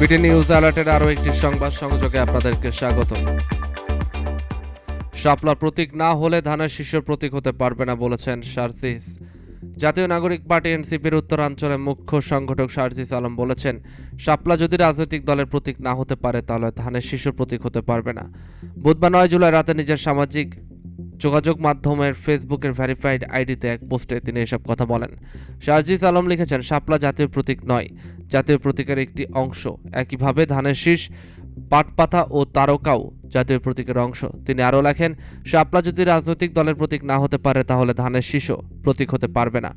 BD news অ্যালার্টের আরও একটি সংবাদ সংযোগে আপনাদেরকে স্বাগত। শাপলা প্রতীক না হলে ধানের শীর্ষের প্রতীক হতে পারবে না বলেছেন সার্জিস। জাতীয় নাগরিক পার্টি এনসিপির উত্তরাঞ্চলের মুখ্য সংগঠক সার্জিস আলম বলেছেন, শাপলা যদি রাজনৈতিক দলের প্রতীক না হতে পারে, তাহলে ধানের শীর্ষ প্রতীক হতে পারবে না। বুধবার নয় জুলাই রাতে নিজের সামাজিক যোগাযোগ মাধ্যমের ফেসবুকের ভ্যারিফাইড আইডিতে এক পোস্টে তিনি এসব কথা বলেন। শাহজিজ আলম লিখেছেন, শাপলা জাতীয় প্রতীক নয়, জাতীয় প্রতীকের একটি অংশ। একইভাবে ধানের শীষ, পাটপাতা ও তারকাও জাতীয় প্রতীকের অংশ। তিনি আরও লেখেন, শাপলা যদি রাজনৈতিক দলের প্রতীক না হতে পারে, তাহলে ধানের শীষও প্রতীক হতে পারবে না।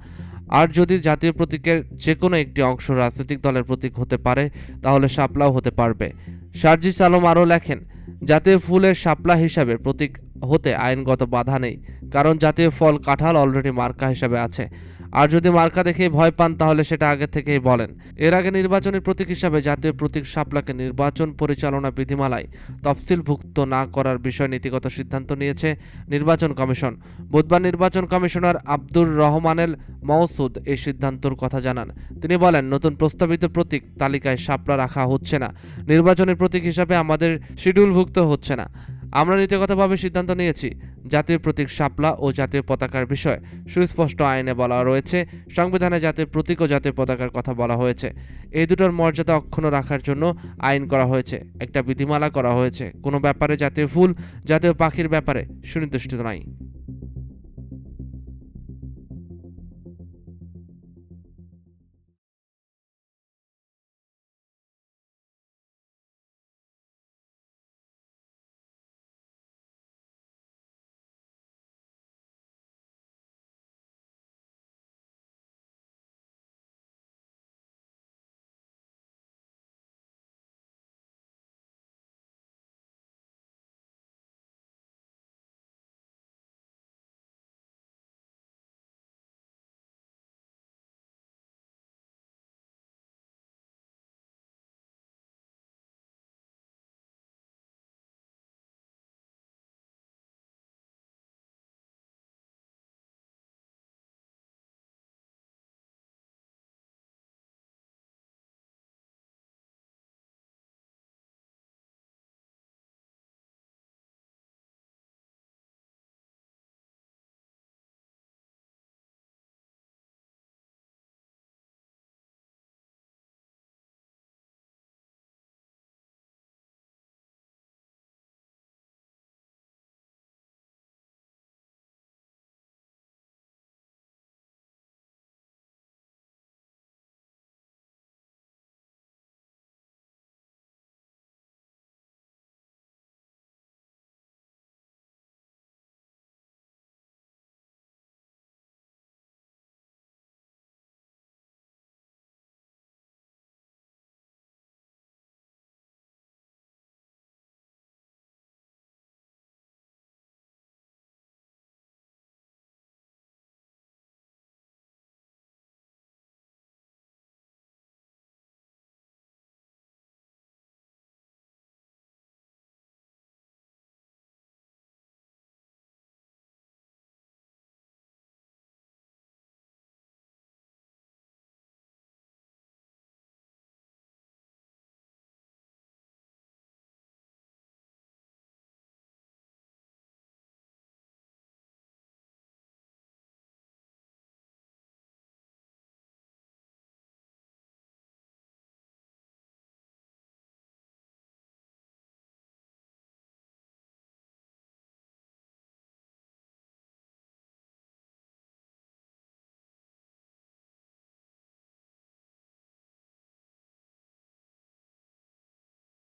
আর যদি জাতীয় প্রতীকের যে কোনো একটি অংশ রাজনৈতিক দলের প্রতীক হতে পারে, তাহলে শাপলাও হতে পারবে। শারজিস আলম আরও লেখেন, জাতীয় ফুলের শাপলা হিসাবে প্রতীক হতে আইনগত বাধা নেই, কারণ জাতীয় ফল কাঁঠাল অলরেডি মার্কা হিসাবে আছে। আর যদি মার্কা দেখে ভয় পান, তাহলে সেটা আগে থেকেই বলেন। এর আগে নির্বাচনী প্রতীক হিসাবে জাতীয় প্রতীক শাপলাকে নির্বাচন পরিচালনা বিধিমালায় তফসিলভুক্ত না করার বিষয়ে নীতিগত সিদ্ধান্ত নিয়েছে নির্বাচন কমিশন। বুধবার নির্বাচন কমিশনার আব্দুর রহমানেল মওসুদ এই সিদ্ধান্তর কথা জানান। তিনি বলেন, নতুন প্রস্তাবিত প্রতীক তালিকায় শাপলা রাখা হচ্ছে না। নির্বাচনের প্রতীক হিসাবে আমাদের শিডিউলভুক্ত হচ্ছে না। আমরা নীতিগতভাবে সিদ্ধান্ত নিয়েছি। জাতীয় প্রতীক শাপলা ও জাতীয় পতাকার বিষয় সুস্পষ্ট আইনে বলা রয়েছে। সংবিধানে জাতীয় প্রতীক ও জাতীয় পতাকার কথা বলা হয়েছে। এই দুটোর মর্যাদা অক্ষুণ্ণ রাখার জন্য আইন করা হয়েছে। একটা বিধিমালা করা হয়েছে। কোনো ব্যাপারে জাতীয় ফুল জাতীয় পাখির ব্যাপারে সুনির্দিষ্ট নয়